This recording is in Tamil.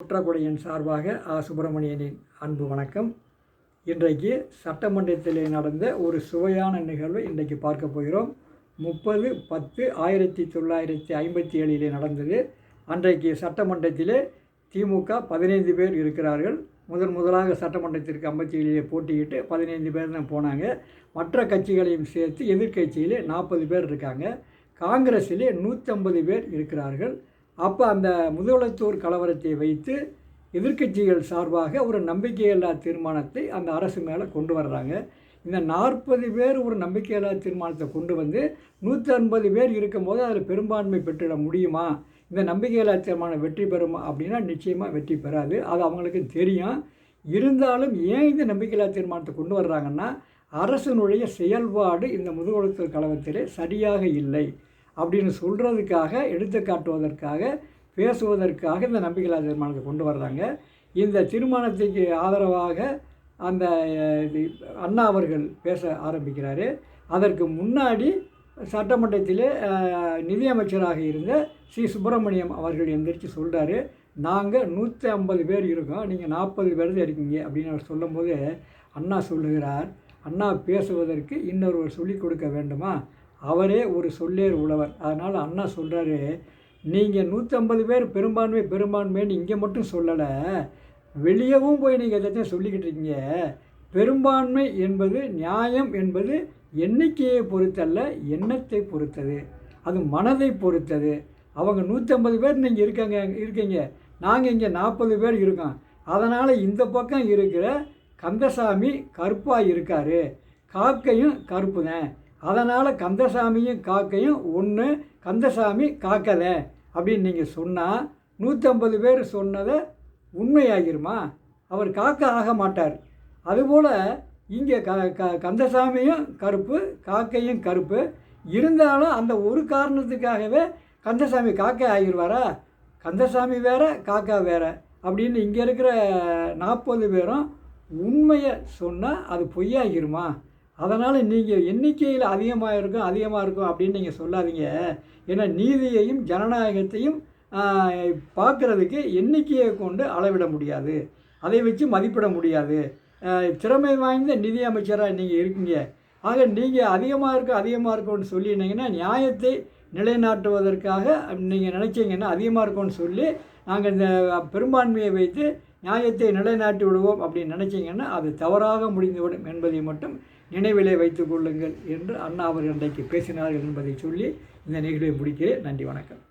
குற்றக்குடையின் சார்பாக ஆ. சுப்பிரமணியனின் அன்பு வணக்கம். இன்றைக்கு சட்டமன்றத்தில் நடந்த ஒரு சுவையான நிகழ்வு இன்றைக்கு பார்க்க போகிறோம். முப்பது பத்து ஆயிரத்தி தொள்ளாயிரத்தி ஐம்பத்தி ஏழிலே நடந்தது. அன்றைக்கு சட்டமன்றத்திலே திமுக பதினைந்து பேர் இருக்கிறார்கள். முதன் முதலாக சட்டமன்றத்திற்கு ஐம்பத்தி ஏழிலே போட்டியிட்டு பதினைந்து பேர் தான் போனாங்க. மற்ற கட்சிகளையும் சேர்த்து எதிர்க்கட்சியிலே நாற்பது பேர் இருக்காங்க. காங்கிரஸிலே நூற்றம்பது பேர் இருக்கிறார்கள். அப்போ அந்த முதலத்தூர் கலவரத்தை வைத்து எதிர்க்கட்சிகள் சார்பாக ஒரு நம்பிக்கையில்லா தீர்மானத்தை அந்த அரசு மேலே கொண்டு வர்றாங்க. இந்த நாற்பது பேர் ஒரு நம்பிக்கையில்லா தீர்மானத்தை கொண்டு வந்து நூற்றி ஐம்பது பேர் இருக்கும்போது அதில் பெரும்பான்மை பெற்றிட முடியுமா? இந்த நம்பிக்கையில்லா தீர்மானம் வெற்றி பெறுமா அப்படின்னா நிச்சயமாக வெற்றி பெறாது. அது அவங்களுக்கு தெரியும். இருந்தாலும் ஏன் இந்த நம்பிக்கையில்லா தீர்மானத்தை கொண்டு வர்றாங்கன்னா அரசனுடைய செயல்பாடு இந்த முதுகுளத்தூர் கழகத்திலே சரியாக இல்லை. அப்படின்னு சொல்கிறதுக்காக எடுத்து காட்டுவதற்காக பேசுவதற்காக இந்த நம்பிக்கையில்லா தீர்மானத்தை கொண்டு வர்றாங்க. இந்த தீர்மானத்துக்கு ஆதரவாக அந்த இது அண்ணா அவர்கள் பேச ஆரம்பிக்கிறாரு. அதற்கு முன்னாடி சட்டமன்றத்திலே நிதியமைச்சராக இருந்த சி. சுப்பிரமணியம் அவர்கள் எந்திரிச்சு சொல்கிறாரு நாங்கள் நூற்றி ஐம்பது பேர் இருக்கோம். நீங்கள் நாற்பது பேர் தான் இருக்கீங்க. அப்படின்னு அவர் சொல்லும்போது அண்ணா சொல்லுகிறார் அண்ணா பேசுவதற்கு இன்னொருவர் சொல்லிக் கொடுக்க வேண்டுமா? அவரே ஒரு சொல்லேர் உழவர். அதனால் அண்ணா சொல்கிறாரு நீங்கள் நூற்றம்பது பேர் பெரும்பான்மை பெரும்பான்மைன்னு இங்கே மட்டும் சொல்லலை. வெளியவும் போய் நீங்கள் எதாச்சும் சொல்லிக்கிட்டு இருக்கீங்க. பெரும்பான்மை என்பது நியாயம் என்பது எண்ணிக்கையை பொறுத்தல்ல எண்ணத்தை பொறுத்தது. அது மனதை பொறுத்தது. அவங்க நூற்றம்பது பேர் நீங்கள் இருக்காங்க இருக்கீங்க. நாங்கள் இங்கே நாற்பது பேர் இருக்கோம். அதனால் இந்த பக்கம் இருக்கிற கந்தசாமி கருப்பாக இருக்கார். காக்கையும் கருப்பு தான். அதனால் கந்தசாமியும் காக்கையும் ஒன்று கந்தசாமி காக்கலை அப்படின்னு நீங்கள் சொன்னால் நூற்றம்பது பேர் சொன்னதை உண்மையாகிருமா? அவர் காக்க ஆக மாட்டார். அதுபோல் இங்கே க க கந்தசாமியும் கருப்பு காக்கையும் கருப்பு. இருந்தாலும் அந்த ஒரு காரணத்துக்காகவே கந்தசாமி காக்கை ஆகிடுவாரா கந்தசாமி வேற காக்கா வேற அப்படின்னு இங்கே இருக்கிற நாற்பது பேரும் உண்மையை சொன்னால் அது பொய்யாகிருமா? அதனால் நீங்கள் எண்ணிக்கையில் அதிகமாக இருக்கும் அதிகமாக இருக்கும் அப்படின்னு நீங்கள் சொல்லாதீங்க. ஏன்னா நீதியையும் ஜனநாயகத்தையும் பார்க்குறதுக்கு எண்ணிக்கையை கொண்டு அளவிட முடியாது. அதை வச்சு மதிப்பிட முடியாது. திறமை வாய்ந்த நிதி அமைச்சராக நீங்கள் இருக்கீங்க. ஆக நீங்கள் அதிகமாக இருக்க அதிகமாக இருக்கும்னு சொல்லியிருந்தீங்கன்னா நியாயத்தை நிலைநாட்டுவதற்காக நீங்கள் நினச்சிங்கன்னா அதிகமாக இருக்கும்னு சொல்லி நாங்கள் இந்த பெரும்பான்மையை வைத்து நியாயத்தை நிலைநாட்டி விடுவோம் அப்படின்னு நினச்சிங்கன்னா அது தவறாக முடிந்துவிடும் என்பதை மட்டும் நினைவிலே வைத்துக் கொள்ளுங்கள் என்று அண்ணா அவர்கள் இன்றைக்கு பேசினார்கள் என்பதை சொல்லி இந்த நிகழ்வை முடிக்கிறேன். நன்றி வணக்கம்.